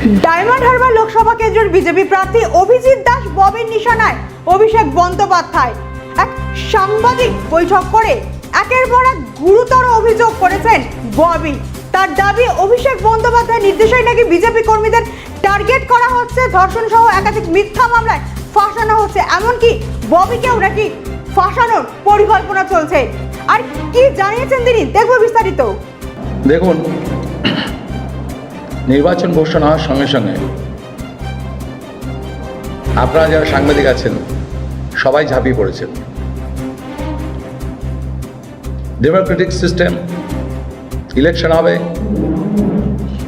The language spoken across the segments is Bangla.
ডায়মন্ড হারবার লোকসভা কেন্দ্রের বিজেপি প্রার্থী অভিজিৎ দাস ববির নিশানায় অভিষেক বন্দ্যোপাধ্যায়। এক সাংবাদিক বৈঠক করে একের পর এক গুরুতর অভিযোগ করেছেন ববি। তার দাবি, অভিষেক বন্দ্যোপাধ্যায় নির্দেশে নাকি বিজেপি কর্মীদের টার্গেট করা হচ্ছে ধর্ষণ সহ একাধিক মিথ্যা মামলায় ফাঁসানো হচ্ছে। এমনকি ববিকেও নাকি ফাঁসানোর পরিকল্পনা চলছে। আর কি জানিয়েছেন তিনি? দেখব বিস্তারিত। দেখুন নির্বাচন ঘোষণা হওয়ার সঙ্গে সঙ্গে। আপনারা যারা সাংবাদিক আছেন, সবাই ঝাঁপিয়ে পড়েছেন। ডেমোক্রেটিক সিস্টেম ইলেকশন হবে,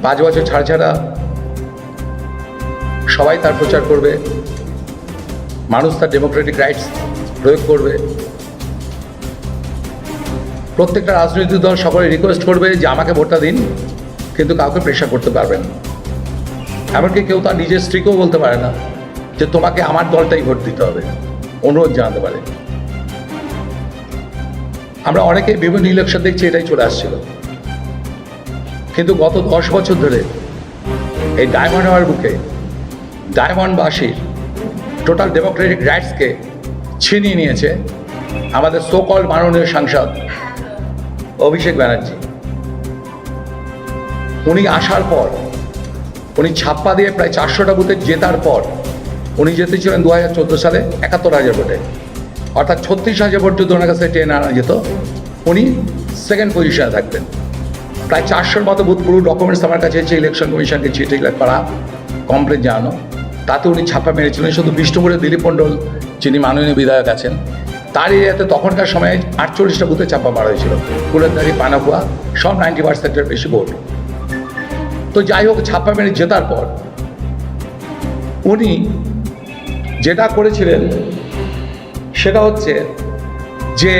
পাঁচ বছর ছাড়া ছাড়া সবাই তার প্রচার করবে, মানুষ তার ডেমোক্রেটিক রাইটস প্রয়োগ করবে। প্রত্যেকটা রাজনৈতিক দল সকলে রিকোয়েস্ট করবে যে আমাকে ভোটটা দিন। কিন্তু কাউকে প্রেশার করতে পারবেন না। এমনকি কেউ তার নিজের স্ত্রীকেও বলতে পারে না যে তোমাকে আমার দলটাই ভোট দিতে হবে। অনুরোধ জানাতে পারে। আমরা অনেকে বিভিন্ন ইলেকশন দেখছি, এটাই চলে আসছিল। কিন্তু গত দশ বছর ধরে এই ডায়মন্ড হাওয়ার বুকে ডায়মন্ডবাসীর টোটাল ডেমোক্রেটিক রাইটসকে ছিনিয়ে নিয়েছে আমাদের সোকল মাননীয় সাংসদ অভিষেক ব্যানার্জি। উনি আসার পর, উনি ছাপ্পা দিয়ে প্রায় চারশোটা বুথে জেতার পর, উনি জিতেছিলেন দু হাজার চোদ্দ সালে একাত্তর হাজার ভোটে। অর্থাৎ ছত্রিশ হাজার ভোট যদি ওনার কাছে টেনে আনা যেত, উনি সেকেন্ড পজিশনে থাকতেন। প্রায় চারশোর মতো বুথ পুরো ডকুমেন্টস আমার কাছে এসে ইলেকশন কমিশনকে চিঠি করা কমপ্লেন জানানো। তাতে উনি ছাপা মেরেছিলেন। শুধু বিষ্ণুপুরের দিলীপ মণ্ডল, যিনি মাননীয় বিধায়ক আছেন, তার এরিয়াতে তখনকার সময়ে আটচল্লিশটা বুথে চাপা মারা হয়েছিল। কুলেরদারি পানাকুয়া, সব নাইনটি পার্সেন্টের বেশি ভোট। তো যাই হোক ছাপ্পা মেরে জেতার পর উনি যেটা করেছিলেন সেটা হচ্ছে যে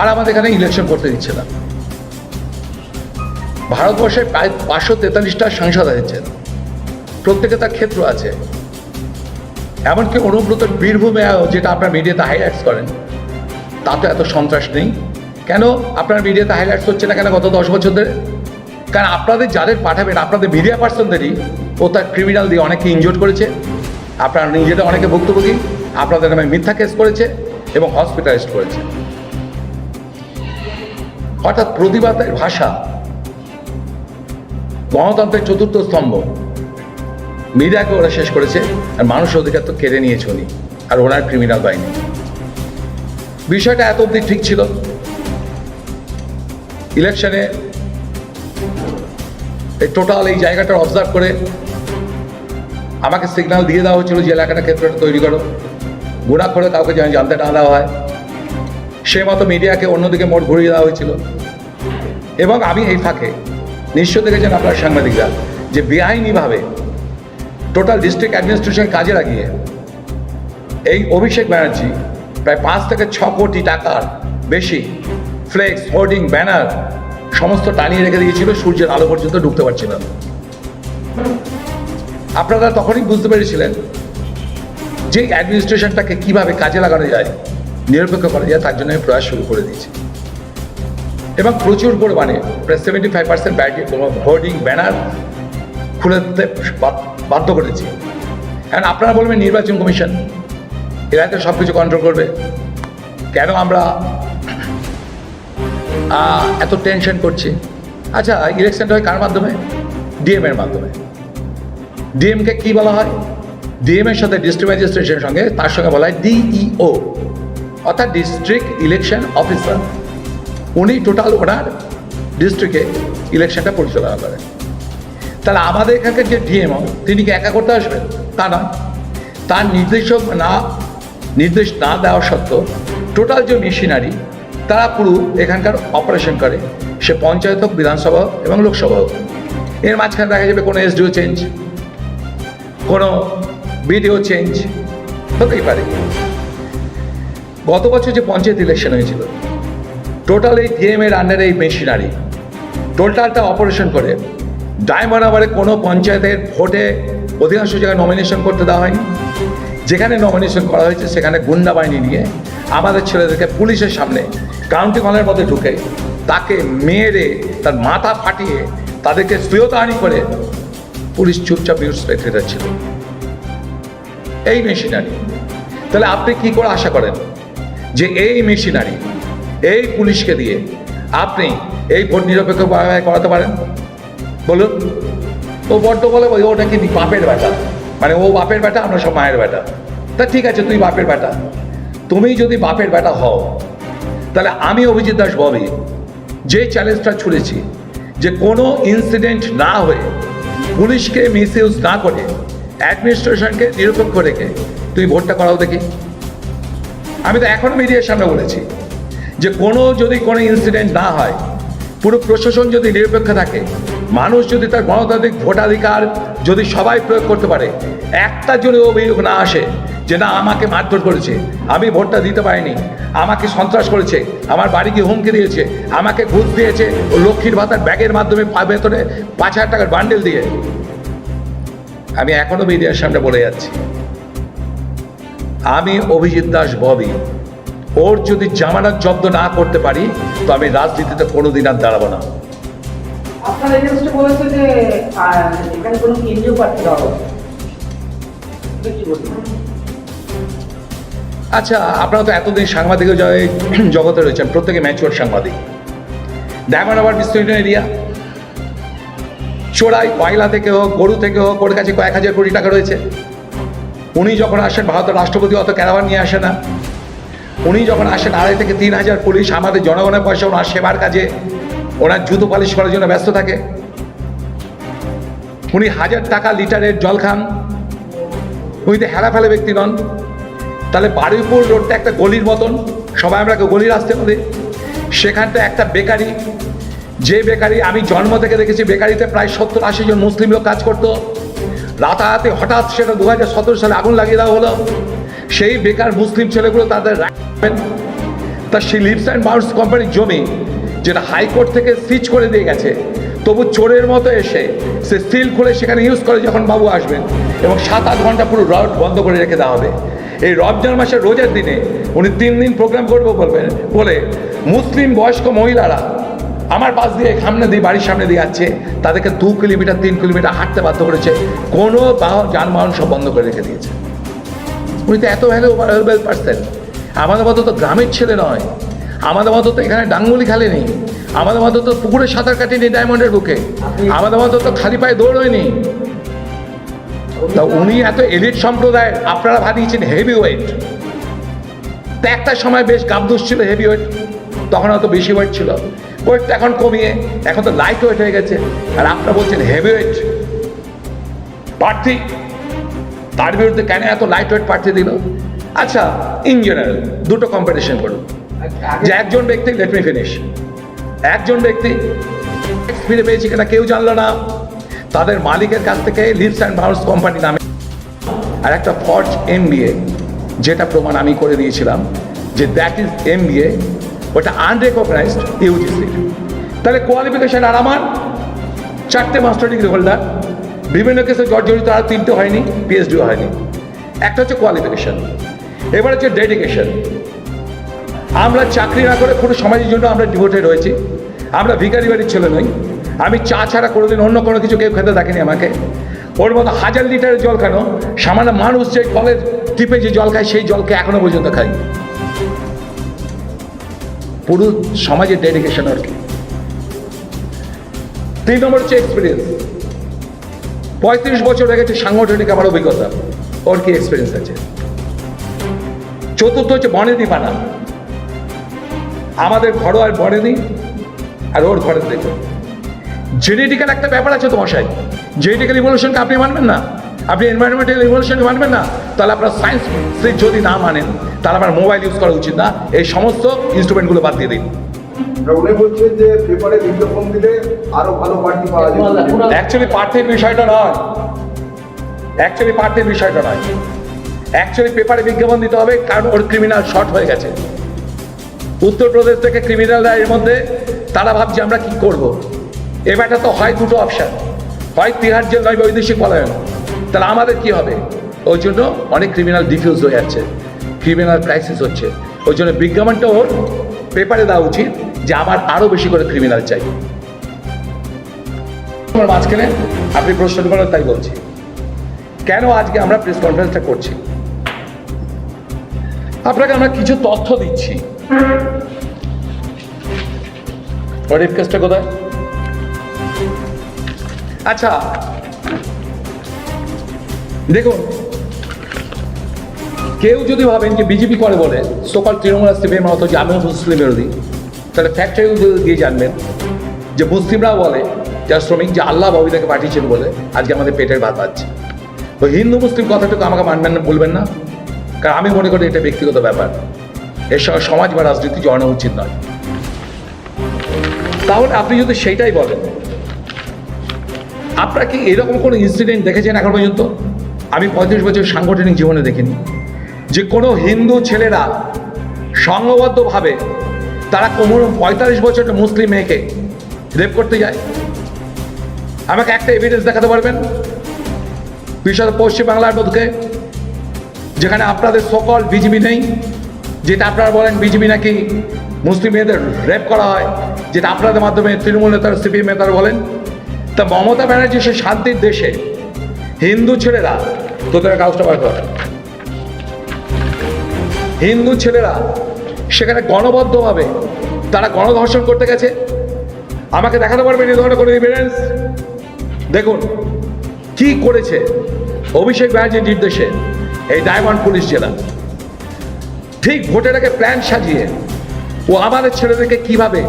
আর আমাদের এখানে ইলেকশন করতে দিচ্ছে না। ভারতবর্ষের প্রায় পাঁচশো তেতাল্লিশটা সাংসদ হয়েছেন প্রত্যেকে তার ক্ষেত্র আছে। এমনকি অনুব্রত বীরভূমে যেটা আপনার মিডিয়াতে হাইলাইটস করেন, তাতে এত সন্ত্রাস নেই। কেন আপনার মিডিয়াতে হাইলাইটস হচ্ছে না কেন গত দশ বছর ধরে? কারণ আপনাদের যাদের পাঠাবেন, আপনাদের মিডিয়া পার্সনদেরই ও তার ক্রিমিনাল দিয়ে অনেকে ইনজোর্ড করেছে। আপনারা নিজেরা অনেকে ভুক্তভোগী। আপনাদের নামে মিথ্যা কেস করেছে এবং হসপিটালাইজড করেছে। অর্থাৎ প্রতিবাদের ভাষা গণতন্ত্রের চতুর্থ স্তম্ভ। মিডিয়াকে ওরা শেষ করেছে আর মানুষ অধিকার তো কেড়ে নিয়েছে উনি। আর ওনার ক্রিমিনাল বাহিনী। বিষয়টা এত অবধি ঠিক ছিল? ইলেকশনে এই টোটাল এই জায়গাটা অবজার্ভ করে আমাকে সিগন্যাল দিয়ে দেওয়া হয়েছিল যে এলাকাটা ক্ষেত্রটা তৈরি করো। গুণা করে কাউকে যেন জানতে না দেওয়া হয়। সে মতো মিডিয়াকে অন্যদিকে মোট ঘুরিয়ে দেওয়া হয়েছিল। এবং আমি এই ফাঁকে নিশ্চয় দেখেছেন আপনার সাংবাদিকরা যে বেআইনিভাবে টোটাল ডিস্ট্রিক্ট অ্যাডমিনিস্ট্রেশন কাজে লাগিয়ে এই অভিষেক ব্যানার্জি প্রায় পাঁচ থেকে ছ কোটি টাকার বেশি ফ্লেক্স হোর্ডিং ব্যানার সমস্ত টানিয়ে রেখে দিয়েছিল, সূর্যের আলো পর্যন্ত ঢুকতে পারছিল আপনারা তখনই বুঝতে পেরেছিলেন যে অ্যাডমিনিস্ট্রেশনটাকে কীভাবে কাজে লাগানো যায়, নিরপেক্ষ করা যায়, তার জন্য আমি প্রয়াস শুরু করে দিয়েছি। এবং প্রচুর পরিমাণে, প্রায় seventy five percent hoarding banner খুলে দিতে বাধ্য করেছি। কারণ আপনারা বলবেন, নির্বাচন কমিশন, এরা তো সব কিছু কন্ট্রোল করবে। কেন আমরা এত টেনশন করছি। আচ্ছা ইলেকশনটা হয় কার মাধ্যমে? ডিএম এর মাধ্যমে। ডিএমকে কি বলা হয়? ডিএম এর সাথে ডিস্ট্রিক্ট ম্যাজিস্ট্রেটের সঙ্গে, তার সঙ্গে বলা হয় ডিইও অর্থাৎ ডিস্ট্রিক্ট ইলেকশন অফিসার উনি টোটাল ওনার ডিস্ট্রিক্টে ইলেকশনটা পরিচালনা করেন। তাহলে আমাদের এখানকার যে ডিএমও তিনি কি একা করতে আসবেন? তা না তার নির্দেশক না, নির্দেশ না দেওয়া সত্ত্বেও টোটাল যে মেশিনারি তারা পুরো এখানকার অপারেশন করে। সে পঞ্চায়েত হোক, বিধানসভা হোক এবং লোকসভা হোক। এর মাঝখানে দেখা যাবে কোনো এসডিও চেঞ্জ কোনো বিডিও চেঞ্জ হতেই পারে। গত বছর যে পঞ্চায়েত ইলেকশন হয়েছিল টোটাল এই ডিএম এর আন্ডারে এই মেশিনারি টোটালটা অপারেশন করে। ডায়মন্ড আবারে কোনো পঞ্চায়েতের ভোটে অধিকাংশ জায়গায় নমিনেশন করতে দেওয়া হয়নি। যেখানে নমিনেশন করা হয়েছে, সেখানে গুন্ডা বাহিনী নিয়ে আমাদের ছেলেদেরকে পুলিশের সামনে কাউন্টি হলের মধ্যে ঢুকে তাকে মেরে, তার মাথা ফাটিয়ে তাদেরকে শ্রেয়তাহানি করে পুলিশ চুপচাপ নিউজ স্পেক্টেটার ছিল এই মেশিনারি তাহলে আপনি কি করে আশা করেন যে এই মেশিনারি এই পুলিশকে দিয়ে আপনি এই ভোট নিরপেক্ষ করাতে পারেন? বলুন। ও বড্ড বলে ওটা কি বাপের বেটা মানে ও বাপের বেটা, আমরা সব মায়ের বেটা। তা ঠিক আছে, তুই বাপের বেটা। তুমি যদি বাপের বেটা হও, তাহলে আমি অভিজিৎ দাস ববি যে চ্যালেঞ্জটা ছুড়েছি, যে কোনো ইনসিডেন্ট না হয়ে পুলিশকে মিসইউজ না করে অ্যাডমিনিস্ট্রেশনকে নিরপেক্ষ রেখে তুই ভোটটা করাও দেখি। আমি তো এখনও মিডিয়ার সামনে বলেছি যে কোনো, যদি কোনো ইনসিডেন্ট না হয়, পুরো প্রশাসন যদি নিরপেক্ষ থাকে মানুষ যদি তার গণতান্ত্রিক ভোটাধিকার যদি সবাই প্রয়োগ করতে পারে, একটা যদি অভিযোগ না আসে যে না, আমাকে মারধর করেছে, আমি ভোটটা দিতে পারিনি, আমাকে সন্ত্রাস করেছে, আমার বাড়িকে হুমকি দিয়েছে, আমাকে ঘুষ দিয়েছে, ও লক্ষ্মীর ভাতার ব্যাগের মাধ্যমে ভেতরে পাঁচ হাজার টাকার বান্ডেল দিয়ে। আমি এখনও মিডিয়ার সামনে বলে যাচ্ছি। আমি অভিজিৎ দাস ববি। ওর যদি জামানত জব্দ না করতে পারি, তো আমি রাজনীতিতে কোনোদিন আর দাঁড়াবো না। বলেছে যে এখানে কোনো কেন্দ্রীয় আচ্ছা আপনারা তো এতদিন সাংবাদিক জগতে রয়েছেন, প্রত্যেকে ম্যাচুয়ার সাংবাদিক। ডায়মন্ড আবার বিস্তৃত এরিয়া চোরাই কয়লা থেকে হোক, গরু থেকে হোক, ওর কাছে কয়েক হাজার কোটি টাকা রয়েছে। উনি যখন আসেন, ভারতের রাষ্ট্রপতি অত ক্যারাভান নিয়ে আসে না। উনি যখন আসেন, আড়াই থেকে তিন হাজার পুলিশ, আমাদের জনগণের পয়সা, ওনার সেবার কাজে। ওনার জুতো পালিশ করার জন্য ব্যস্ত থাকে। উনি হাজার টাকা লিটারের জল খান। উনি তো হেরা ফেলে ব্যক্তি নন। তাহলে বারুইপুর রোডটা একটা গলির মতন। সবাই আমরা গলির আসতে বলি সেখানটা একটা বেকারি। যে বেকারি আমি জন্ম থেকে দেখেছি, বেকারিতে প্রায় সত্তর আশি জন মুসলিম লোক কাজ করতো। রাতারাতি হঠাৎ সেটা দু হাজার সতেরো সালে আগুন লাগিয়ে দেওয়া হলো। সেই বেকার মুসলিম ছেলেগুলো তাদের তা সেই লিপস অ্যান্ড বাউন্স কোম্পানির জমি। যেটা হাইকোর্ট থেকে সিচ করে দিয়ে গেছে। তবু চোরের মতো এসে সে সিল খুলে সেখানে ইউজ করে যখন বাবু আসবেন এবং সাত আট ঘণ্টা পুরো রড বন্ধ করে রেখে দেওয়া হবে। এই রমজান মাসের রোজার দিনে উনি তিন দিন প্রোগ্রাম করব বলবেন, বলে, মুসলিম বয়স্ক মহিলারা, আমার পাশ দিয়ে সামনে দিয়ে, বাড়ির সামনে দিয়ে যাচ্ছে, তাদেরকে দু কিলোমিটার, তিন কিলোমিটার হাঁটতে বাধ্য করেছে, কোনো বাহন যানবাহন সব বন্ধ করে রেখে দিয়েছে। উনি তো এত ভ্যালুয়েবল পার্সেন আমাদের মতো তো গ্রামের ছেলে নয়। আমাদের মতো তো এখানে ডাঙ্গুলি খেলেনি আমাদের মতো তো পুকুরে সাঁতার কাটেনি ডায়মন্ডের বুকে। আমাদের মতো তো খালি পায়ে দৌড়য়নি তা উনি এত এলিট সম্প্রদায়ের আপনারা ভাবিয়েছেন হেভি ওয়েট তা একটা সময় বেশ গাবদুস ছিল হেভি ওয়েট তখন হয়তো বেশি ওয়েট ছিল। ওয়েটটা এখন কমিয়ে এখন তো লাইট ওয়েট হয়ে গেছে। আর আপনারা বলছেন হেভি ওয়েট প্রার্থী তার বিরুদ্ধে কেন এত লাইট ওয়েট প্রার্থী দিল? আচ্ছা ইন জেনারেল দুটো কম্পিটিশন করুন। যে একজন ব্যক্তি লেট মি ফিনিশ একজন ব্যক্তি ফিরে পেয়েছি কিনা কেউ জানলো না। তাদের মালিকের কাছ থেকে লিভস অ্যান্ড বাউন্স কোম্পানি নামে আর একটা ফর্জ এম যেটা প্রমাণ আমি করে দিয়েছিলাম যে দ্যাট ইজ এম ওটা আনরেকগনাইজড ইউজিসি তাহলে কোয়ালিফিকেশন আর আমার? চারটে মাস্টার ডিগ্রি হোল্ডার বিভিন্ন কেসে জর্জরিত আর তিনটে হয়নি পিএইচডিও হয়নি। একটা হচ্ছে কোয়ালিফিকেশন এবার হচ্ছে ডেডিকেশন আমরা চাকরি না করে পুরো সমাজের জন্য আমরা ডিভোটেড হয়েছি আমরা ভিখারি বাড়ির ছেলে নই। আমি চা ছাড়া কোনোদিন অন্য কোনো কিছু কেউ খেতে দেখেনি আমাকে। ওর মতো হাজার লিটারের জল কেন সামান্য মানুষ যে কলের টিপে যে জল খায়, সেই জলকে এখনও পর্যন্ত খাই। পুরো সমাজের ডেডিকেশন আর কি তিন নম্বর হচ্ছে এক্সপিরিয়েন্স পঁয়ত্রিশ বছর হয়ে গেছে সাংগঠনিক আমার অভিজ্ঞতা। ওর কি এক্সপিরিয়েন্স আছে? চতুর্থ হচ্ছে বনেদি পানা আমাদের ঘরোয়ার বনেদি আর ওর ঘরের দেখুন। জেনেটিক্যাল একটা ব্যাপার আছে তো মশাই। জেনেটিক্যাল ইভলিউশনকে আপনি মানবেন না? আপনি এনভায়রনমেন্টাল ইভলিউশনকে মানবেন না? তাহলে আপনার সায়েন্স যদি না মানেন তাহলে আপনার মোবাইল ইউজ করা উচিত না। এই সমস্ত ইনস্ট্রুমেন্টগুলো বাদ দিয়ে দিন। উনি বলছেন যে পেপারে বিজ্ঞাপন দিলে আরও ভালো পার্টি পাওয়া যাবে। অ্যাকচুয়ালি বিষয়টা নয়। অ্যাকচুয়ালি বিষয়টা নয়। অ্যাকচুয়ালি পেপারে বিজ্ঞাপন দিতে হবে কারণ ওর ক্রিমিনাল শর্ট হয়ে গেছে। উত্তরপ্রদেশ থেকে ক্রিমিনালরা এর মধ্যে, তারা ভাবছে আমরা কি করব। এবারটা তো হয় দুটো অপশান হয় তিহার জেল, নয় বৈদেশিক পলায়ন। তাহলে আমাদের কি হবে? ওই জন্য অনেক ক্রিমিনাল ডিফিউজ হয়ে যাচ্ছে। ক্রিমিনাল ক্রাইসিস হচ্ছে। ওই জন্য বিজ্ঞাপনটা ওর পেপারে দেওয়া উচিত যে আমার আরও বেশি করে ক্রিমিনাল চাই। আমার মাঝখানে আপনি প্রশ্ন করেন, তাই বলছি। কেন আজকে আমরা প্রেস কনফারেন্সটা করছি? আপনাকে আমরা কিছু তথ্য দিচ্ছি। অডিট কেসটা কোথায়? আচ্ছা। দেখুন, কেউ যদি ভাবেন যে বিজেপি করে বলে সকাল তৃণমূল সিপিএম অথচ আমিও মুসলিম বিরোধী তাহলে ফ্যাক্টরি দিয়ে জানবেন যে মুসলিমরাও বলে, যারা শ্রমিক, যে আল্লাহ বাবিদাকে পাঠিয়েছেন বলে, আজকে আমাদের পেটের ভাত পাচ্ছি তো হিন্দু, মুসলিম কথাটুকু আমাকে মানবেন না বলবেন না। কারণ আমি মনে করি এটা ব্যক্তিগত ব্যাপার। এর সমাজ বা রাজনীতি জড়ানো উচিত নয়। তাহলে আপনি যদি সেইটাই বলেন, আপনারা কি এরকম কোনো ইনসিডেন্ট দেখেছেন এখন পর্যন্ত? আমি পঁয়ত্রিশ বছর সাংগঠনিক জীবনে দেখিনি। যে কোনো হিন্দু ছেলেরা সংঘবদ্ধভাবে তারা কোনো পঁয়তাল্লিশ বছর মুসলিম মেয়েকে রেপ করতে যায়। আমাকে একটা এভিডেন্স দেখাতে পারবেন? বিশেষত পশ্চিমবাংলার মধ্যে, যেখানে আপনাদের সকল বিজিবি নেই যেটা আপনারা বলেন বিজিবি নাকি মুসলিম মেয়েদের রেপ করা হয়, যেটা আপনাদের মাধ্যমে তৃণমূল নেতারা সিপিএম নেতারা বলেন, তা মমতা ব্যানার্জি সে শান্তির দেশে, হিন্দু ছেলেরা, তোদের কাগজটা বার কর। হিন্দু ছেলেরা সেখানে গণবদ্ধভাবে তারা গণধর্ষণ করতে গেছে। আমাকে দেখাতে পারবেন এই ধরনের কোনো এভিডেন্স দেখুন, কি করেছে অভিষেক ব্যানার্জির নির্দেশে এই ডায়মন্ড পুলিশ জেলা। ঠিক ভোটের আগে প্ল্যান সাজিয়ে। ও আমাদের ছেলেদেরকে কীভাবে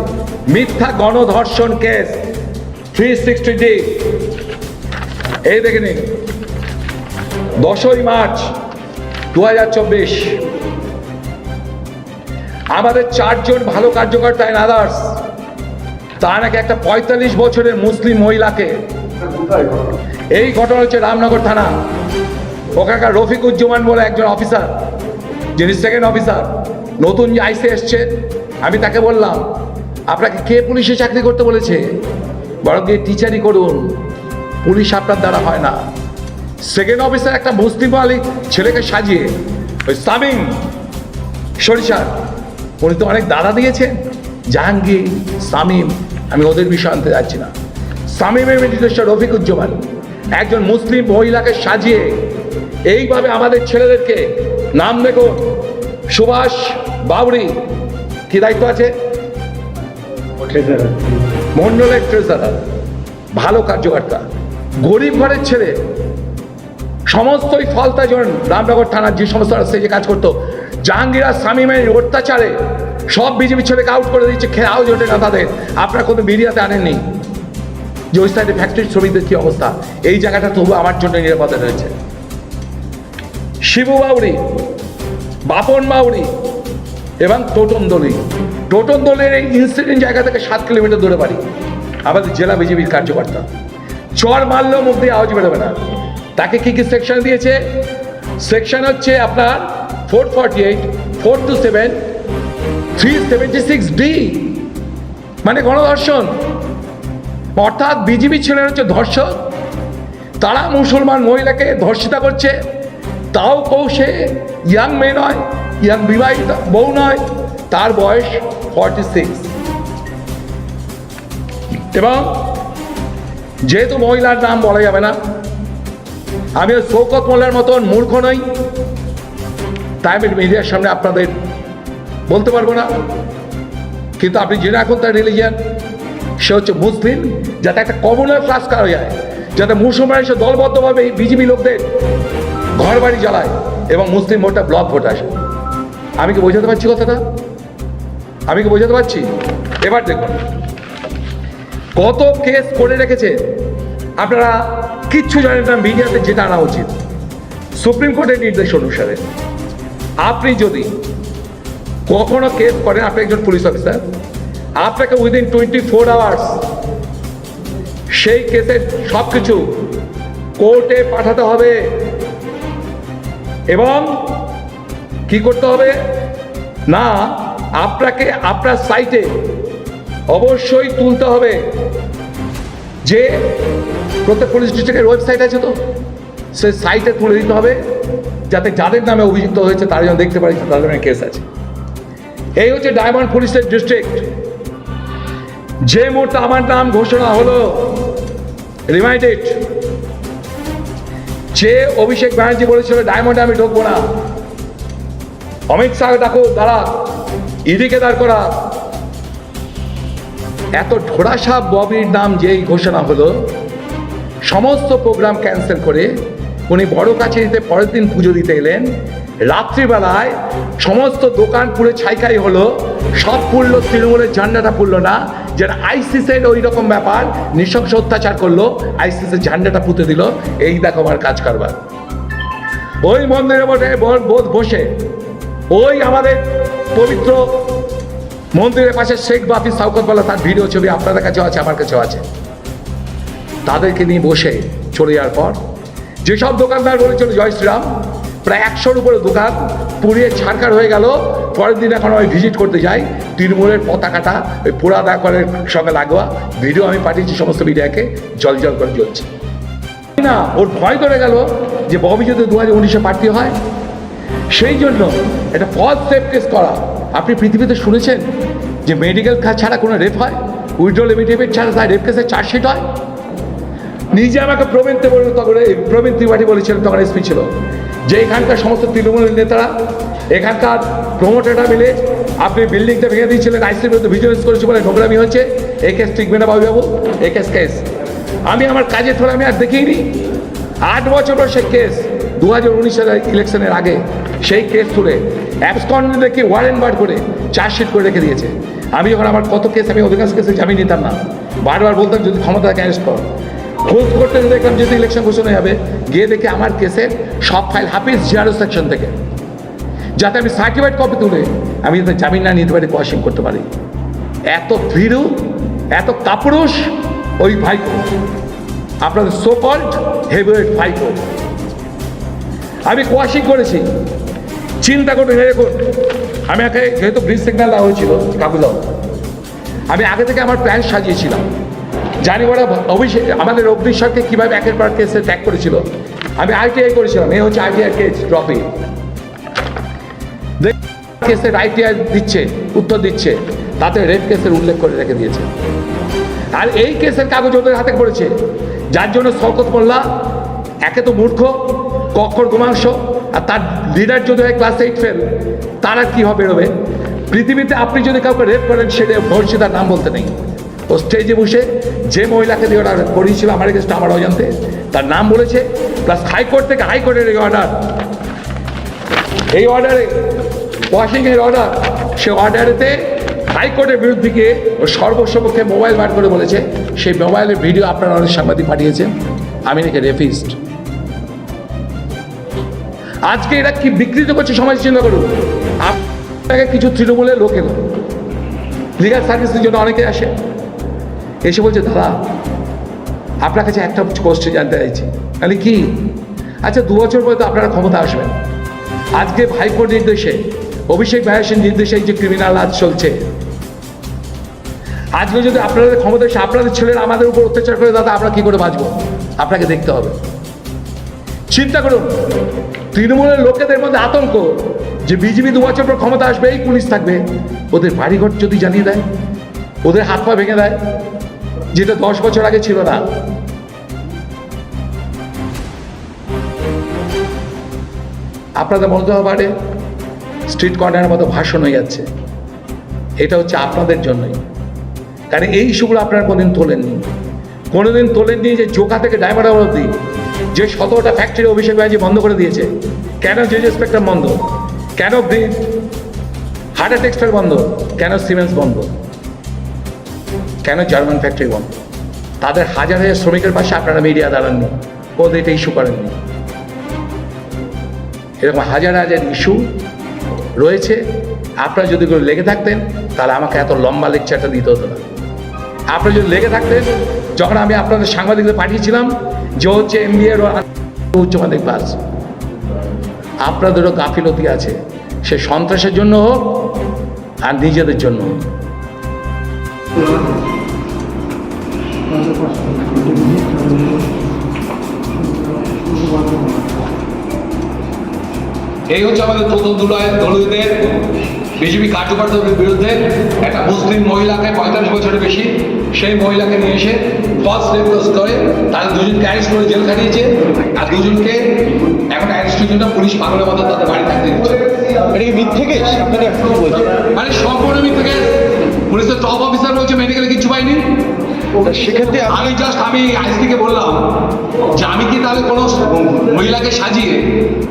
মিথ্যা গণধর্ষণ কেস থ্রি সিক্সটি ডি এই দেখে নিন। দশই মার্চ দু হাজার চব্বিশ। আমাদের চারজন ভালো কার্যকর্তা ইন আদার্স তার নাকি একটা পঁয়তাল্লিশ বছরের মুসলিম মহিলাকে। এই ঘটনা হচ্ছে রামনগর থানা। ওখানকার রফিকুজ্জামান বলে একজন অফিসার যিনি সেকেন্ড অফিসার নতুন যে আইসে এসছে, আমি তাকে বললাম, আপনাকে কে পুলিশে চাকরি করতে বলেছে? বরং গিয়ে টিচারই করুন, পুলিশ আপনার দ্বারা হয় না। সেকেন্ড অফিসার একটা মুসলিম আলী ছেলেকে সাজিয়ে, ওই সামিম সরিষার, উনি তো অনেক দাদা দিয়েছেন। জাহাঙ্গীর, সামিম, আমি ওদের বিষয় আনতে যাচ্ছি না। সামিমের মেডিটেশন রফিকুজ্জামান একজন মুসলিম মহিলাকে সাজিয়ে, এইভাবে আমাদের ছেলেদেরকে নাম দেখো সুভাষ বাবরি। কি দায়িত্ব আছে? মন্ডলের ট্রেজারার ভালো কার্যকর্তা। গরিব ঘরের ছেলে। সমস্তই ফলতা জন। রামনগর থানার যে সমস্ত যে কাজ করতো। জাহাঙ্গীর আর শামীমের অত্যাচারে সব বিজেপি ছেলেকে আউট করে দিচ্ছে খেয়াও জোটে না তাদের আপনারা কোনো মিডিয়াতে আনেননি? যে ওই সাইডে ফ্যাক্টরির শ্রমিকদের কি অবস্থা? এই জায়গাটা তবু আমার জন্য নিরাপদে রয়েছে। শিবু বাউরি বাপন বাউরি এবং টোটন দলি টোটন দলের এই ইনসিডেন্ট জায়গা থেকে সাত কিলোমিটার দূরে বাড়ি। আমাদের জেলা বিজেপির কার্যকর্তা। চর মারলেও মুখ দিয়ে আওয়াজ বেরোবে না। তাকে কি কি সেকশন দিয়েছে? সেকশন হচ্ছে আপনার four forty eight four two seven three seventy six D মানে গণধর্ষণ। অর্থাৎ বিজেপি ছেলেরা হচ্ছে ধর্ষক তারা মুসলমান মহিলাকে ধর্ষিতা করছে। তাও কৌশে, ইয়াং মেয়ে নয়, ইয়াং বিবাহিত বউ নয়, তার বয়স ফর্টি সিক্স এবং যেহেতু মহিলার নাম বলা যাবে না আমি শৌকত মোল্লার মতন মূর্খ নই, তাই আমি মিডিয়ার সামনে আপনাদের বলতে পারব না। কিন্তু আপনি জেনে রাখুন তার রিলিজিয়ান সে হচ্ছে মুসলিম, যাতে একটা কমনার ক্লাস করা যায়, যাতে মুসলমান এসে দলবদ্ধভাবে বিজেপি লোকদের ঘর বাড়ি জ্বালায় এবং মুসলিম ভোটটা ব্লক ভোট আসে। আমি কি বোঝাতে পারছি কথাটা? আমি কি বোঝাতে পারছি? এবার দেখুন। কত কেস করে রেখেছে? আপনারা কিচ্ছু জানেন না, মিডিয়াতে যেটা আনা উচিত। সুপ্রিম কোর্টের নির্দেশ অনুসারে। আপনি যদি কখনো কেস করেন, আপনি একজন পুলিশ অফিসার, আপনাকে উইদিন টোয়েন্টি ফোর আওয়ার্স সেই কেসের সব কিছু কোর্টে পাঠাতে হবে। এবং কি করতে হবে? না, আপনাকে আপনার সাইটে অবশ্যই তুলতে হবে যে প্রত্যেক পুলিশ ডিস্ট্রিক্টের ওয়েবসাইট আছে তো? সেই সাইটে তুলে দিতে হবে যাতে যাদের নামে অভিযুক্ত হয়েছে তারা যেন দেখতে পারে তাদের নামে কেস আছে। এই হচ্ছে ডায়মন্ড পুলিশের ডিস্ট্রিক্ট যে মুহূর্তে আমার নাম ঘোষণা হলো রিমাইন্ডেড যে অভিষেক ব্যানার্জি বলেছিল ডায়মন্ডে আমি ঢুকবো না। অমিত শাহ ডাকো দাঁড়া ইডিকে দাঁড় করা। এত ঢোড়াসা ববির নাম যেই ঘোষণা হলো, সমস্ত প্রোগ্রাম ক্যান্সেল করে উনি বড় কাছারিতে পরের দিন পুজো দিতে এলেন। রাত্রিবেলায় সমস্ত দোকান পুরো ছাইকাই হলো, সব পুড়লো, তৃণমূলের ঝান্ডাটা পুড়লো না। যেটা আইসিসের ওই রকম ব্যাপার, নৃশংস অত্যাচার করল, আইসিসের ঝান্ডাটা পুঁতে দিল, এই দেখো আমার কাজ কারবার। ওই মন্দিরে বসে বোধ- বসে, ওই আমাদের পবিত্র মন্দিরের পাশে শেখ বাপি সাউকতওয়ালা তার ভিডিও ছবি, আপনাদের কাছেও আছে, আমার কাছেও আছে। তাদেরকে নিয়ে বসে চলে যাওয়ার পর, যেসব দোকানদার বলেছিল, জয় শ্রীরাম প্রায় একশোর উপরে দোকান পুড়িয়ে ছাড়কার হয়ে গেল। পরের দিন এখন আমি ভিজিট করতে যাই তৃণমূলের পতাকাটা, ওই পোড়া দাকরের সঙ্গে লাগোয়া। ভিডিও আমি পাঠিয়েছি সমস্ত মিডিয়াকে, জল জল করে জ্বলছে। না, ওর ভয় ধরে গেল যে ববি যদি দু হাজার উনিশে প্রার্থী হয়, সেই জন্য এটা ফলস সেফ কেস করা। আপনি পৃথিবীতে শুনেছেন যে মেডিকেল কাজ ছাড়া কোনো রেপ হয়? উইড্রল এমিডিয়েট ছাড়া তার রেপ কেসের চার্জশিট হয়? নিজে আমাকে প্রবীণ ত্রিপাঠী তখন এই প্রবীণ ত্রিপাঠী বলেছিলেন, তখন এসপি ছিল। যে এখানকার সমস্ত তৃণমূলের নেতারা, এখানকার প্রমোটাররা মিলে আপনি বিল্ডিংটা ভেঙে দিয়েছিলেন আইসির বিরুদ্ধে ভিজিলেন্স করেছে বলে নোংরামি হচ্ছে এই কেস টিকবে না বাবু এই কেস কেস আমি আমার কাজে থোড়া আমি আর দেখিনি। আট বছর সেই কেস দু হাজার উনিশ উনিশের ইলেকশনের আগে সেই কেস তুলে অ্যাবসকন দেখে ওয়ারেন্ট বার করে চার্জশিট করে রেখে দিয়েছে। আমি যখন আমার কত কেস আমি অধিকাংশ কেসে জামিন নিতাম না। বারবার বলতাম, যদি ক্ষমতা থাকে অ্যারেস্ট কর। খোঁজ করতে দেখলাম যদি ইলেকশন ঘোষণা হবে গিয়ে দেখে আমার কেসের সব ফাইল হাফিজ জিয়ারো সেকশন থেকে। যাতে আমি সার্টিফাইড কপি তুলে আমি যাতে জামিন না নিতে পারি কোয়াশিং করতে পারি। এত ভীরু, এত কাপুরুষ ওই ভাইকো আপনাদের সোকল্ড হেভিওয়েট ভাইকো আমি কোয়াশিং করেছি। চিন্তা করুন দেখুন আমি একে যেহেতু ব্রিজ সিগন্যাল দেওয়া হয়েছিল কাকুদাও আমি আগে থেকে আমার প্ল্যান সাজিয়েছিলাম। জানি ওরা অভিষেক, আমাদের অগ্নিশ্বরকে কীভাবে একের পর কেসে ত্যাগ করেছিল? আমি আইটিআই করেছিলাম এই হচ্ছে আইটিআই কেস ট্রফি কেসের আইটিআই দিচ্ছে, উত্তর দিচ্ছে, তাতে রেপ কেসের উল্লেখ করে রেখে দিয়েছে। আর এই কেসের কাগজ ওদের হাতে পড়েছে, যার জন্য শকত মোল্লা, একে তো মূর্খ কক্ষর গোমাংস, আর তার লিডার যদি হয় ক্লাস এইট ফেল তারা কি হবে বেরোবে পৃথিবীতে আপনি যদি কাউকে রেপ করেন সেটা ভবিষ্যৎ নাম বলতে নেই। ও স্টেজে বসে যে মহিলাকে দিয়ে অর্ডার করিয়েছিল, আমার কাছে আমার অজান্তে, তার নাম বলেছে প্লাস হাইকোর্ট থেকে হাইকোর্টের এই অর্ডার এই অর্ডারে ওয়াশিংয়ের অর্ডার সে অর্ডারেতে হাইকোর্টের বিরুদ্ধে গিয়ে ও সর্বসমক্ষে মোবাইল বার করে বলেছে, সেই মোবাইলের ভিডিও আপনারা অনেক সাংবাদিক পাঠিয়েছেন আমি নাকি রেফিস্ট আজকে এরা কি বিকৃত করছে সমাজ চিন্তা করুন। আপনাকে কিছু তৃণমূলের লোক এলো লিগাল সার্ভিসের জন্য অনেকে আসে। এসে বলছে, দাদা, আপনার কাছে একটা কোশ্চেন জানতে চাইছি। তাহলে কি? আচ্ছা দু বছর পরে তো আপনারা ক্ষমতা আসবেন। আজকে হাইকোর্ট নির্দেশে, অভিষেক ব্যানার্জির নির্দেশে যে ক্রিমিনাল আজ চলছে। আজকে যদি আপনাদের ক্ষমতা এসে আপনাদের ছেলেরা আমাদের উপর অত্যাচার করে, দাদা, আমরা কি করে বাঁচবো? আপনাকে দেখতে হবে। চিন্তা করুন, তৃণমূলের লোকেদের মধ্যে আতঙ্ক যে বিজেপি দু বছর পর ক্ষমতা আসবে, এই পুলিশ থাকবে। ওদের বাড়িঘর যদি জানিয়ে দেয়, ওদের হাত পা ভেঙে দেয় যেটা দশ বছর আগে ছিল না। আপনাদের মনে হতে পারে স্ট্রিট কর্নারের মতো ভাষণ হয়ে যাচ্ছে। এটা হচ্ছে আপনাদের জন্যই। কারণ এই ইস্যুগুলো আপনারা কোনোদিন তোলেননি। কোনোদিন তোলেননি যে জোকা থেকে ডায়মন্ড অবধি যে সতেরোটা ফ্যাক্টরি অভিষেক ব্যানার্জি বন্ধ করে দিয়েছে। কেন জেজ স্পেক্ট্রাম বন্ধ? কেন হার্ট টেক্সটাইল বন্ধ? কেন সিমেন্স বন্ধ? কেন জার্মান ফ্যাক্টরি বন্ধ? তাদের হাজার হাজার শ্রমিকের পাশে আপনারা মিডিয়া দাঁড়াননি। ওদের এটা ইস্যু করেননি? এরকম হাজার হাজার ইস্যু রয়েছে। আপনারা যদি করে লেগে থাকতেন, তাহলে আমাকে এত লম্বা লেকচারটা দিতে হতো না। আপনারা যদি লেগে থাকতেন, যখন আমি আপনাদের সাংবাদিকদের পাঠিয়েছিলাম যে হচ্ছে এম বি উচ্চ মাধ্যমিক পাস আপনাদেরও গাফিলতি আছে। সে সন্ত্রাসের জন্য হোক আর নিজেদের জন্য হোক। এই হচ্ছে আমাদের প্রথম দুলায় দলুদের বিজেপি কার্যকর্তাদের বিরুদ্ধে একটা মুসলিম মহিলাকে পঁয়তাল্লিশ বছরের বেশি সেই মহিলাকে নিয়ে এসে ফলস রেপোজ করে তারা দুজনকে অ্যারেস্ট করে জেল খাটিয়েছে আর দুজনকে এখন অ্যারেস্টের জন্য পুলিশ পাগলের মতো তাদের বাড়ি থাকতে দিচ্ছে। এটা কি মিথ্যে কেস আপনারা বলছেন? মানে সম্পূর্ণ মিথ্যে কেস পুলিশের টপ অফিসার বলছে মেডিকেলে কিছু পাইনি। সেক্ষেত্রে আমি জাস্ট আমি আইসিকে বললাম যে আমি কি তাহলে কোনো মহিলাকে সাজিয়ে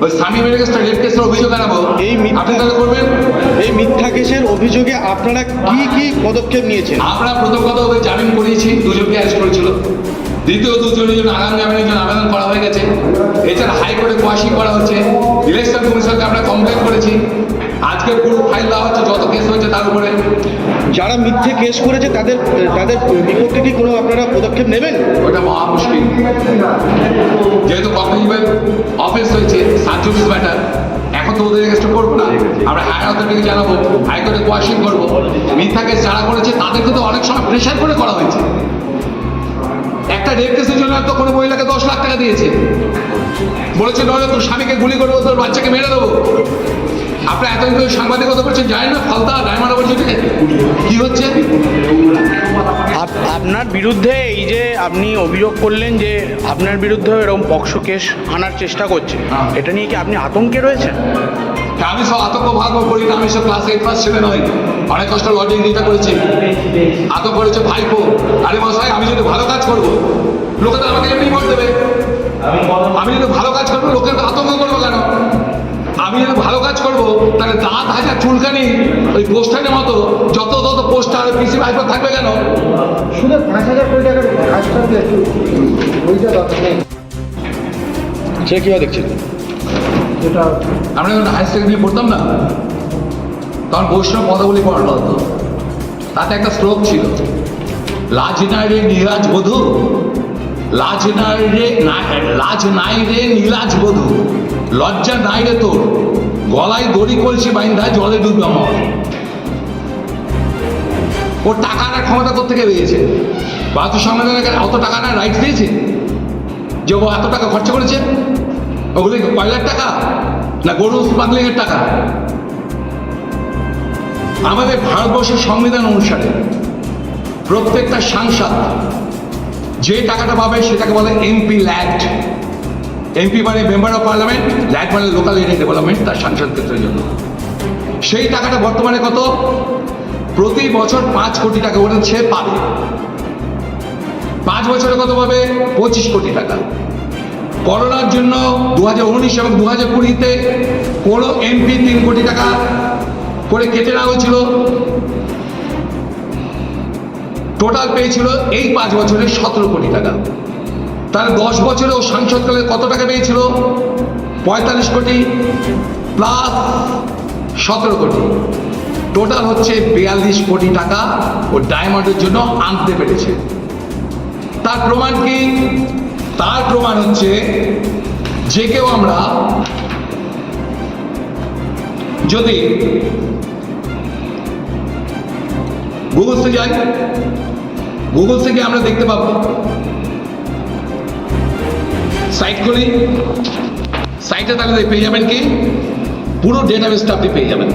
ওই স্বামী মেডিকেল রেপ কেসের অভিযোগ আনাবো? এই আপনি তাহলে করবেন? এই মিথ্যা কেসের অভিযোগে আপনারা কি কি পদক্ষেপ নিয়েছেন? আমরা প্রথম কথা ওদের জামিন করিয়েছি দুজনকে অ্যারেস্ট করেছিল। দ্বিতীয় দুজনের জন্য আগাম জামিনের জন্য আবেদন করা হয়ে গেছে। এছাড়া হাইকোর্টে কোয়াশি করা হচ্ছে। ইলেকশন কমিশনকে আমরা কমপ্লেন করেছি। আজকে পুরো ফাইল দেওয়া হচ্ছে যত কেস হয়েছে তার উপরে। যারা মিথ্যে কেস করেছে তাদের তাদের বিপক্ষে কি কোনো আপনারা পদক্ষেপ নেবেন? ওটা মহা মুশকিল। যেহেতু কম্পিটিটিভ অফিস হয়েছে সার্জুরিস ম্যাটার এখন তো ওদের এগেস্টে করব না। আমরা হায়ার অথরিটিকে জানাব হাইকোর্টে কোয়াশিং করব। মিথ্যা কেস যারা করেছে তাদেরকে তো অনেক সময় প্রেশার করে করা হয়েছে। একটা রেপ কেসের জন্য তো কোনো মহিলাকে দশ লাখ টাকা দিয়েছে। বলেছে নয় তোর স্বামীকে গুলি করব তোর বাচ্চাকে মেরে দেবো। আপনি এতদিন ধরে সাংবাদিকতা করছেন জানেন না ফালতা ডায়মন্ড অপরচুনিটি কি? হচ্ছে? আপনার বিরুদ্ধে এই যে আপনি অভিযোগ করলেন যে আপনার বিরুদ্ধে এরকম পক্সো কেস আনার চেষ্টা করছে হ্যাঁ। এটা নিয়ে কি আপনি আতঙ্কে রয়েছেন? আমি সব আতঙ্ক ভাগ্য করি না আমি সব ক্লাস এইট পাস ছেলে নয় অনেক কষ্ট লজিং দিতে করেছি। আতঙ্ক করেছে ভাইপো। আরে মশাই আমি যদি ভালো কাজ করব লোকে তো আমাকে এমনি ভোট দেবে। আমি যদি ভালো কাজ করব লোকের আতঙ্ক করব কেন? আমি যদি ভালো কাজ করব তাহলে দাঁত হাজার চুলকানি ওই পোস্টারের মতো যত তত পোস্টার পিসি ভাইপো থাকবে কেন? শুধু পাঁচ হাজার কোটি টাকার কাজটা কি একটু ওইটা দরকার নেই সে কীভাবে দেখছেন যেটা আমরা যখন হায়ার সেকেন্ডারি পড়তাম না তখন বৈষ্ণব পদাবলী পড়ানো হতো। তাতে একটা শ্লোক ছিল। লাজ নাই রে বধূ লাজ নাই রে লাজ নাই রে, নীলাজ বধূ। লজ্জা নাই রে তোর। গলায় দড়ি কলছি বাইন্ধা জলে ডুববে আমার। ওর টাকা আনার ক্ষমতা কোথেকে পেয়েছে ভারতীয় সংবিধানে অত টাকা আনার রাইট দিয়েছে? যে ও এত টাকা খরচা করেছে? ওগুলো কয়লার টাকা? না গরু স্মাগলিং এর টাকা? আমাদের ভারতবর্ষের সংবিধান অনুসারে প্রত্যেকটা সাংসদ যে টাকাটা পাবে সেটাকে বলে এমপি ল্যাড এমপি মানে মেম্বার অফ পার্লামেন্ট ল্যাড মানে লোকাল এরিয়া ডেভেলপমেন্ট তার সাংসদ ক্ষেত্রের জন্য। সেই টাকাটা বর্তমানে কত? প্রতি বছর পাঁচ কোটি টাকা করে সে পাবে। পাঁচ বছরে কত পাবে? পঁচিশ কোটি টাকা। করোনার জন্য দু হাজার উনিশ এবং দু হাজার কুড়িতে কোনো এমপি তিন কোটি টাকা করে কেটে নেওয়া হয়েছিল। টোটাল পেয়েছিল এই পাঁচ বছরে সতেরো কোটি টাকা। তার দশ বছরে ও সাংসদকালে কত টাকা পেয়েছিল পঁয়তাল্লিশ কোটি প্লাস সতেরো কোটি। টোটাল হচ্ছে বিয়াল্লিশ কোটি টাকা ও ডায়মন্ডের জন্য আনতে পেরেছে। তার প্রমাণ কি? তার প্রমাণ হচ্ছে যে কেউ আমরা যদি গুগল থেকে যাই গুগল থেকে আমরা দেখতে পাবো। সাইট করি সাইটে তাহলে পেয়ে যাবেন কি? পুরো ডেটাবেসটা আপনি পেয়ে যাবেন।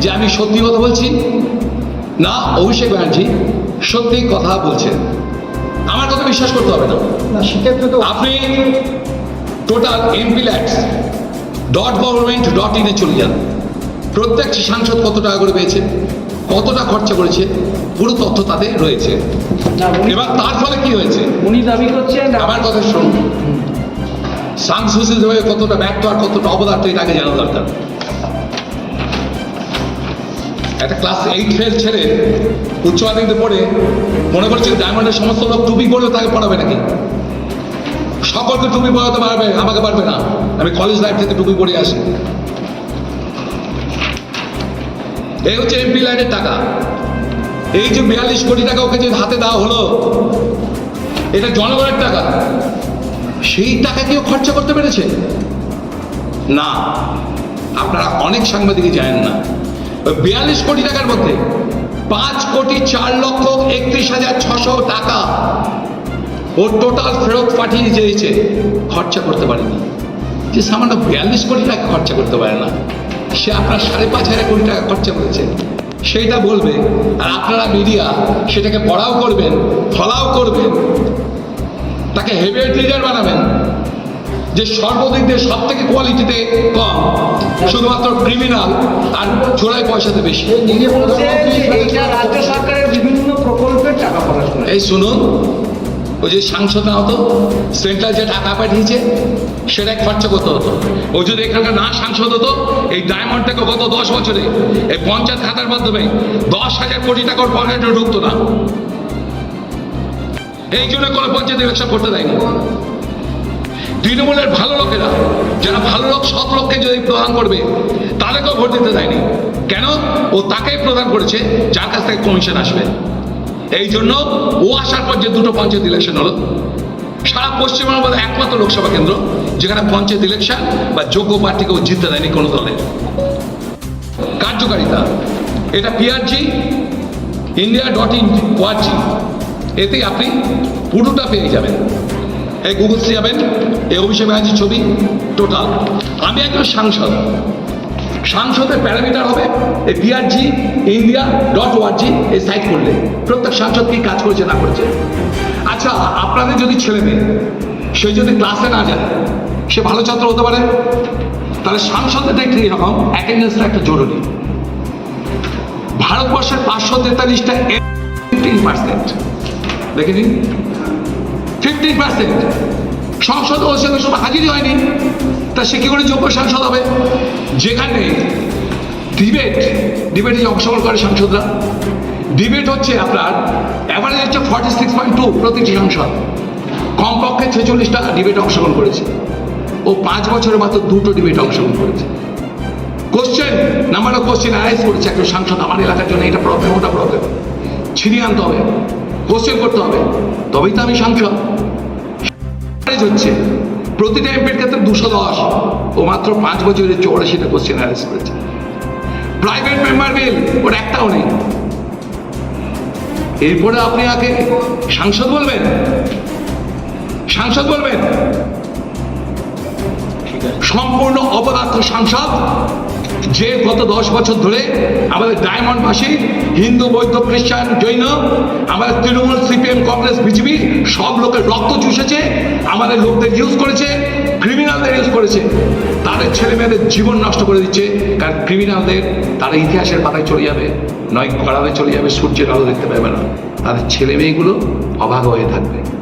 যে আমি সত্যি কথা বলছি না অভিষেক ব্যানার্জি সত্যি কথা বলছেন। আমার কথা বিশ্বাস করতে হবে না। না সেক্ষেত্রে তো আপনি total MP LADS dot government dot ইনে চলে যান। প্রত্যেক সাংসদ কত টাকা করে পেয়েছে? কতটা খরচা করেছে পুরো তথ্য তাতে রয়েছে। এবার তার ফলে কি হয়েছে? উনি দাবি করছেন আমার কথা শুনুন। সাংসদ হয়ে কতটা ব্যর্থ আর কতটা অবদার্থ এটা আগে জানা দরকার। একটা ক্লাস এইট ফেল ছেড়ে উচ্চ মাধ্যমিকে পড়ে মনে করছে ডায়মন্ডের সমস্ত লোক টুপি পড়বে তাকে পড়াবে নাকি? সকলকে টুপি পড়াতে পারবে আমাকে পারবে না। আমি কলেজ লাইফ থেকে টুপি পড়ে আসি। এই হচ্ছে এমপি লাইনের টাকা। এই যে বিয়াল্লিশ কোটি টাকা ওকে যে হাতে দেওয়া হলো, এটা জনগণের টাকা। সেই টাকা কেউ খরচা করতে পেরেছে? না, আপনারা অনেক সাংবাদিকই জানেন না। বিয়াল্লিশ কোটি টাকার মধ্যে পাঁচ কোটি চার লক্ষ একত্রিশ হাজার ছশো টাকা ও টোটাল ফেরত পাঠিয়ে চেয়েছে খরচা করতে পারেনি। যে সামান্য বিয়াল্লিশ কোটি টাকা খরচা করতে পারে না। সে আপনার সাড়ে পাঁচ হাজার কোটি টাকা খরচা করেছে। সেইটা বলবে আর আপনারা মিডিয়া সেটাকে পড়াও করবেন ফলাও করবেন। তাকে হেভিয়েট লিডার বানাবেন যে সর্বদিক দিয়ে সব থেকে কোয়ালিটিতে কম শুধুমাত্র ক্রিমিনাল আর চোরাই পয়সাতে বেশি। নিজে বলছে যে রাজ্য সরকারের বিভিন্ন প্রকল্পের টাকা পড়াশোনা। এই শুনুন ওই যে সাংসদ না হতো, সেন্ট্রাল যে টাকা পাঠিয়েছে সেটাই খরচা করতে হতো। ও যদি এখানকার না সাংসদ হতো, এই ডায়মন্ডটাকে গত দশ বছরে, এই পঞ্চায়েত খাতার মাধ্যমে দশ হাজার কোটি টাকার পকেটে ঢুকতো না। এই জন্য কোনো পঞ্চায়েত ইলেকশন করতে দেয়নি। তৃণমূলের ভালো লোকেরা, যারা ভালো লোক, সৎ লোককে যদি প্রদান করবে, তাদেরকেও ভোট দিতে দেয়নি। কেন? ও তাকেই প্রদান করেছে, যার কাছ থেকে কমিশন আসবে। এই জন্য ও আসার পর যে দুটো পঞ্চায়েত ইলেকশন হলো, সারা পশ্চিমবঙ্গের মধ্যে একমাত্র লোকসভা কেন্দ্র, যেখানে পঞ্চায়েত ইলেকশন বা যোগ্য প্রার্থীকেও জিততে দেয়নি কোনো দলে। কার্যকারিতা, এটা পিআরজি ইন্ডিয়া ডট ইন ওয়ার্জি এতেই আপনি পুরোটা পেয়ে যাবেন। এই গুগলসে যাবেন, এই অভিষেক ব্যানার্জির ছবি টোটাল আমি একজন সাংসদ সাংসদের প্যারামিটার হবে এই পিআরজি ইন্ডিয়া ডট ওয়ার্জি এই সাইট করলে। প্রত্যেক সাংসদ কি কাজ করেছে না করেছে? আচ্ছা আপনাদের যদি ছেলে মেয়ে, সে যদি ক্লাসে না যায়, সে ভালো ছাত্র হতে পারে? তাহলে সাংসদের দেখতে এরকম অ্যাটেন্ডেন্সটা একটা জরুরি। ভারতবর্ষের পাঁচশো তেতাল্লিশটা ফিফটিন পার্সেন্ট দেখে নিন। ফিফটিন পার্সেন্ট সংসদ ও সে সময় হাজিরই হয়নি। তা সে কি করে যোগ্য সাংসদ হবে? যেখানে ডিবেট, ডিবেটে যে অংশগ্রহণ করে সাংসদরা, ডিবেট হচ্ছে আপনার অ্যাভারেজ হচ্ছে ফর্টি সিক্স পয়েন্ট টু প্রতিটি সাংসদ। কমপক্ষে ছেচল্লিশটা ডিবেট অংশগ্রহণ করেছে। ও পাঁচ বছরে মাত্র দুটো ডিবেট অংশগ্রহণ করেছে। Question number of question arise করেছে একজন সাংসদ আমার এলাকার জন্য, এটা প্রবলেম ওটা প্রবলেম ছিনিয়ে আনতে হবে। কোশ্চেন করতে হবে। তবেই তো আমি সাংসদ। হচ্ছে। প্রতিটা এমপির ক্ষেত্রে দুশো দশ ও মাত্র পাঁচ বছরের চৌরাশিটা কোশ্চেন অ্যারেঞ্জ করেছে। প্রাইভেট মেম্বার বিল ওর একটাও নেই। এরপরে আপনি আগে সাংসদ বলবেন? সাংসদ বলবেন? সম্পূর্ণ অপদার্থ সাংসদ যে গত দশ বছর ধরে আমাদের ডায়মন্ডবাসী হিন্দু, বৌদ্ধ, খ্রিস্টান, জৈন, আমাদের তৃণমূল, সিপিএম, কংগ্রেস, বিজেপি, সব লোকের রক্ত চুষেছে, আমাদের লোকদের ইউজ করেছে ক্রিমিনালদের ইউজ করেছে। তাদের ছেলে মেয়েদের জীবন নষ্ট করে দিচ্ছে, কারণ ক্রিমিনালদের তারা ইতিহাসের পাতায় চলে যাবে, নয় কড়াতে চলে যাবে, সূর্যের আলো দেখতে পাবে না। তাদের ছেলে মেয়েগুলো অভাগা হয়ে থাকবে।